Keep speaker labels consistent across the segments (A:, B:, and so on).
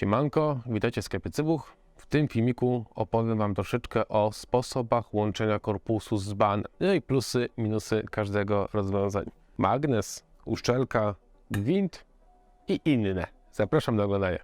A: Siemanko, witajcie w sklepie Cybuch. W tym filmiku opowiem Wam troszeczkę o sposobach łączenia korpusu z banem. No i plusy, minusy każdego rozwiązania. Magnes, uszczelka, gwint i inne. Zapraszam do oglądania.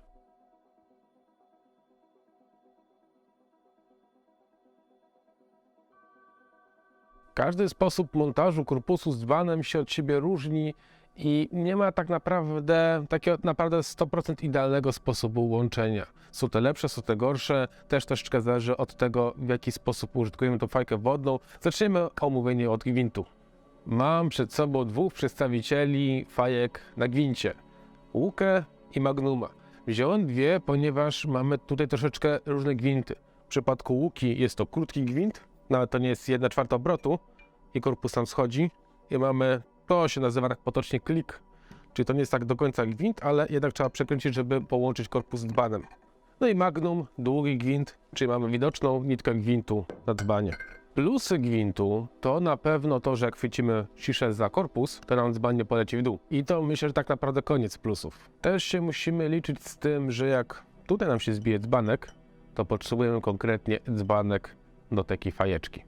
A: Każdy sposób montażu korpusu z banem się od siebie różni i nie ma tak naprawdę takiego naprawdę 100% idealnego sposobu łączenia. Są te lepsze, są te gorsze, też troszeczkę zależy od tego, w jaki sposób użytkujemy tą fajkę wodną. Zaczniemy omówienie od gwintu. Mam przed sobą dwóch przedstawicieli fajek na gwincie. Łukę i Magnuma. Wziąłem dwie, ponieważ mamy tutaj troszeczkę różne gwinty. W przypadku Łuki jest to krótki gwint, nawet to nie jest 1 czwarta obrotu i korpus tam schodzi. I mamy, to się nazywa tak potocznie klik, czyli to nie jest tak do końca gwint, ale jednak trzeba przekręcić, żeby połączyć korpus z dzbanem. No i Magnum, długi gwint, czyli mamy widoczną nitkę gwintu na dzbanie. Plusy gwintu to na pewno to, że jak chwycimy ciszę za korpus, to nam dzban nie poleci w dół. I to myślę, że tak naprawdę koniec plusów. Też się musimy liczyć z tym, że jak tutaj nam się zbije dzbanek, to potrzebujemy konkretnie dzbanek do takiej fajeczki.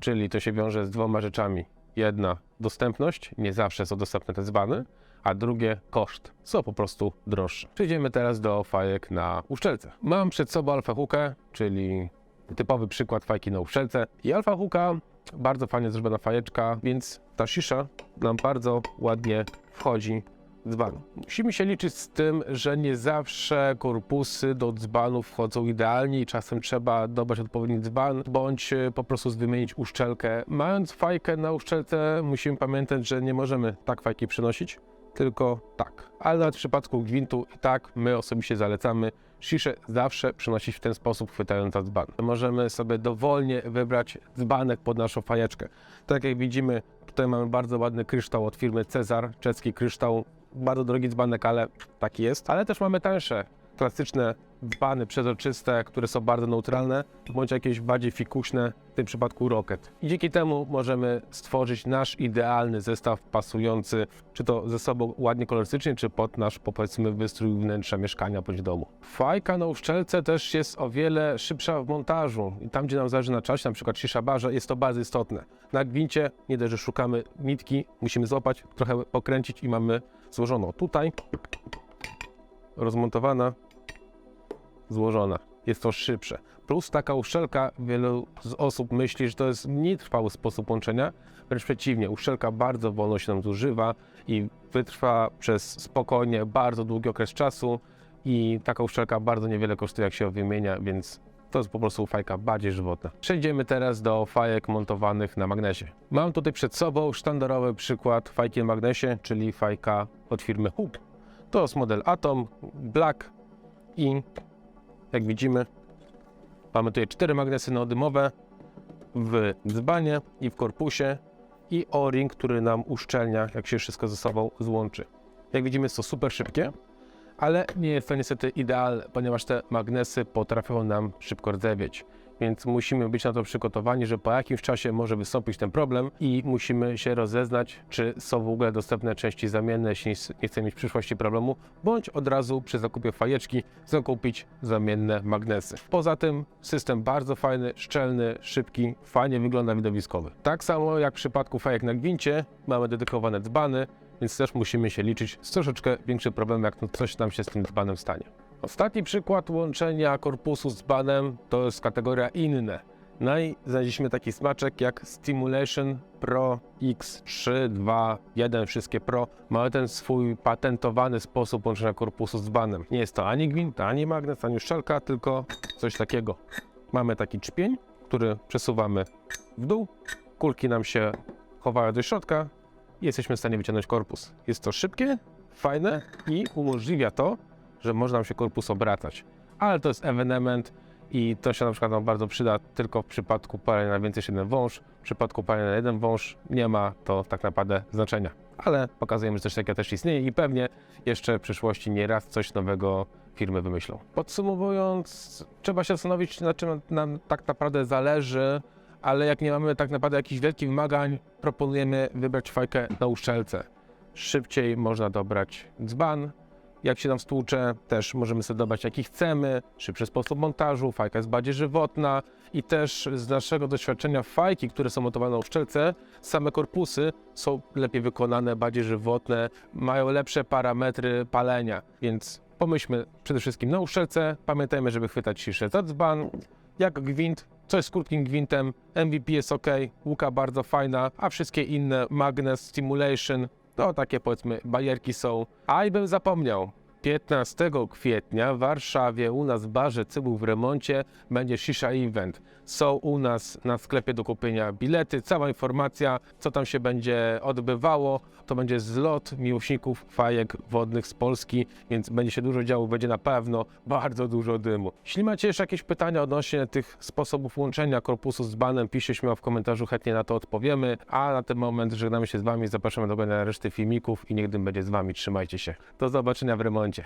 A: Czyli to się wiąże z dwoma rzeczami. Jedna, dostępność, nie zawsze są dostępne te dzbany, a drugie, koszt, są po prostu droższe. Przejdziemy teraz do fajek na uszczelce. Mam przed sobą alfa hookę, czyli typowy przykład fajki na uszczelce. I alfa hooka, bardzo fajnie zrobiona fajeczka, więc ta sisza nam bardzo ładnie wchodzi dzban. Musimy się liczyć z tym, że nie zawsze korpusy do dzbanów wchodzą idealnie i czasem trzeba dobrać odpowiedni dzban, bądź e, po prostu wymienić uszczelkę. Mając fajkę na uszczelce, musimy pamiętać, że nie możemy tak fajki przynosić, tylko tak. Ale nawet w przypadku gwintu i tak my osobiście zalecamy sziszę zawsze przynosić w ten sposób, chwytając za dzban. Możemy sobie dowolnie wybrać dzbanek pod naszą fajeczkę. Tak jak widzimy, tutaj mamy bardzo ładny kryształ od firmy Cezar, czeski kryształ. Bardzo drogi dzbanek, ale taki jest. Ale też mamy tańsze, klasyczne dzbany przezroczyste, które są bardzo neutralne, bądź jakieś bardziej fikuśne, w tym przypadku Rocket. I dzięki temu możemy stworzyć nasz idealny zestaw pasujący, czy to ze sobą ładnie kolorystycznie, czy pod nasz, powiedzmy, wystrój wnętrza mieszkania bądź domu. Fajka na uszczelce też jest o wiele szybsza w montażu i tam, gdzie nam zależy na czasie, na przykład cisza barze, jest to bardzo istotne. Na gwincie nie dość, że szukamy nitki, musimy złapać, trochę pokręcić i mamy złożoną tutaj, rozmontowana, złożona. Jest to szybsze. Plus taka uszczelka, wielu z osób myśli, że to jest nietrwały sposób łączenia. Wręcz przeciwnie, uszczelka bardzo wolno się nam zużywa i wytrwa przez spokojnie bardzo długi okres czasu i taka uszczelka bardzo niewiele kosztuje, jak się wymienia, więc to jest po prostu fajka bardziej żywotna. Przejdziemy teraz do fajek montowanych na magnesie. Mam tutaj przed sobą sztandarowy przykład fajki na magnesie, czyli fajka od firmy Hoop. To jest model Atom Black i jak widzimy, mamy tutaj cztery magnesy neodymowe w dzbanie i w korpusie i o-ring, który nam uszczelnia, jak się wszystko ze sobą złączy. Jak widzimy, jest to super szybkie, ale nie jest to niestety idealne, ponieważ te magnesy potrafią nam szybko rdzewieć. Więc musimy być na to przygotowani, że po jakimś czasie może wystąpić ten problem i musimy się rozeznać, czy są w ogóle dostępne części zamienne, jeśli nie chcemy mieć w przyszłości problemu, bądź od razu przy zakupie fajeczki zakupić zamienne magnesy. Poza tym system bardzo fajny, szczelny, szybki, fajnie wygląda widowiskowy. Tak samo jak w przypadku fajek na gwincie, mamy dedykowane dzbany, więc też musimy się liczyć z troszeczkę większym problemem, jak coś nam się z tym dzbanem stanie. Ostatni przykład łączenia korpusu z banem to jest kategoria inne. No i znaleźliśmy taki smaczek jak Stimulation Pro X3, 2, 1, wszystkie Pro. Mają ten swój patentowany sposób łączenia korpusu z banem. Nie jest to ani gwint, ani magnes, ani szczelka, tylko coś takiego. Mamy taki czpień, który przesuwamy w dół, kulki nam się chowają do środka i jesteśmy w stanie wyciągnąć korpus. Jest to szybkie, fajne i umożliwia to, że można się korpus obracać. Ale to jest ewenement i to się na przykład bardzo przyda tylko w przypadku palenia na więcej niż jeden wąż. W przypadku palenia na jeden wąż nie ma to tak naprawdę znaczenia. Ale pokazujemy, że coś takiego też istnieje i pewnie jeszcze w przyszłości nieraz coś nowego firmy wymyślą. Podsumowując, trzeba się zastanowić, na czym nam tak naprawdę zależy, ale jak nie mamy tak naprawdę jakichś wielkich wymagań, proponujemy wybrać fajkę na uszczelce. Szybciej można dobrać dzban, jak się nam stłucze, też możemy sobie dobrać jaki chcemy, szybszy sposób montażu, fajka jest bardziej żywotna i też z naszego doświadczenia fajki, które są montowane na uszczelce, same korpusy są lepiej wykonane, bardziej żywotne, mają lepsze parametry palenia, więc pomyślmy przede wszystkim na uszczelce, pamiętajmy, żeby chwytać ciszę za dzban, jak gwint, coś z krótkim gwintem, MVP jest ok, łuka bardzo fajna, a wszystkie inne, Magnes, Stimulation, to takie powiedzmy bajerki są. A i bym zapomniał, 15 kwietnia w Warszawie u nas w barze Cybuł w remoncie będzie Shisha Event. Są u nas na sklepie do kupienia bilety, cała informacja, co tam się będzie odbywało. To będzie zlot miłośników fajek wodnych z Polski, więc będzie się dużo działo, będzie na pewno bardzo dużo dymu. Jeśli macie jeszcze jakieś pytania odnośnie tych sposobów łączenia korpusu z banem, piszcie śmiało w komentarzu, chętnie na to odpowiemy. A na ten moment żegnamy się z Wami, zapraszamy do reszty filmików i niech dym będzie z Wami. Trzymajcie się. Do zobaczenia w remoncie. będzie.